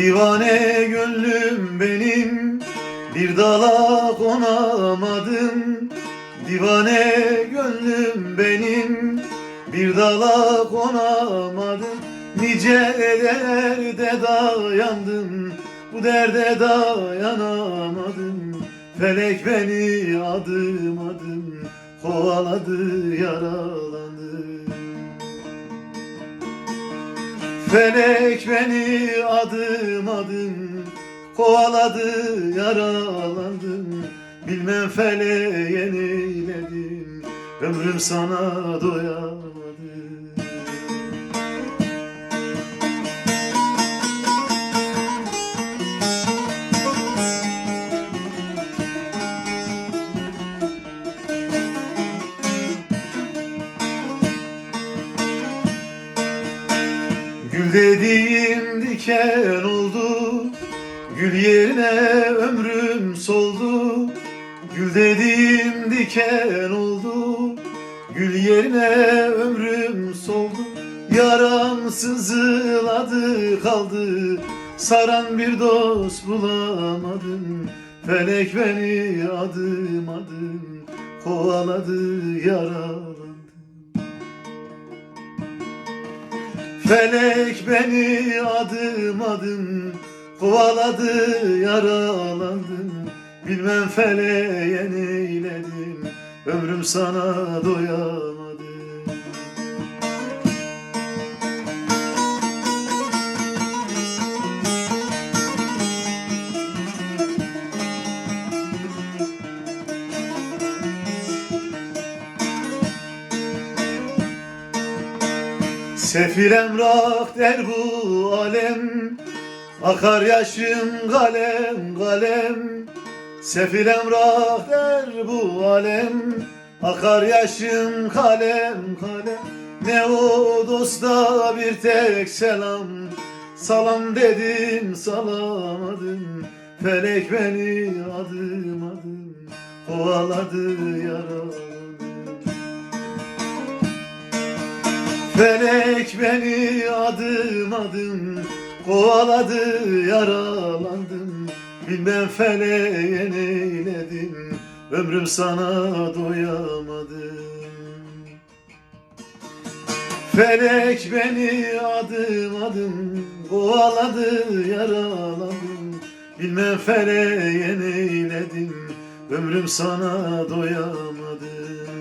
Divane gönlüm benim Bir dala konamadım Divane gönlüm benim Bir dala konamadım Nice derde dayandım Bu derde dayanamadım. Felek beni adım adım Kovaladı yaralandı Felek beni adım adım kovaladı yaralandım. Bilmem feleğe neyledim ömrüm sana doyamadı Gül dediğim diken oldu Gül yerine ömrüm soldu. Gül dediğim diken oldu Gül yerine ömrüm soldu. Yaram sızıladı kaldı Saran bir dost bulamadım. Felek beni adım adım Kovaladı yaralandı Felek beni adım adım kovaladı yaralandım. Bilmem feleğe neyledim ömrüm sana doyamadı Sefil emrah der bu alem Akar yaşım kalem kalem. Sefil emrah der bu alem Akar yaşım kalem kalem. Ne o dosta bir tek selam Salam dedim salamadım Felek beni adım adım Kovaladı yaralandı Felek beni adım adım kovaladı yaralandım. Bilmem feleğe neyledim ömrüm sana doyamadım. Felek beni adım adım kovaladı yaralandım. Bilmem feleğe neyledim ömrüm sana doyamadım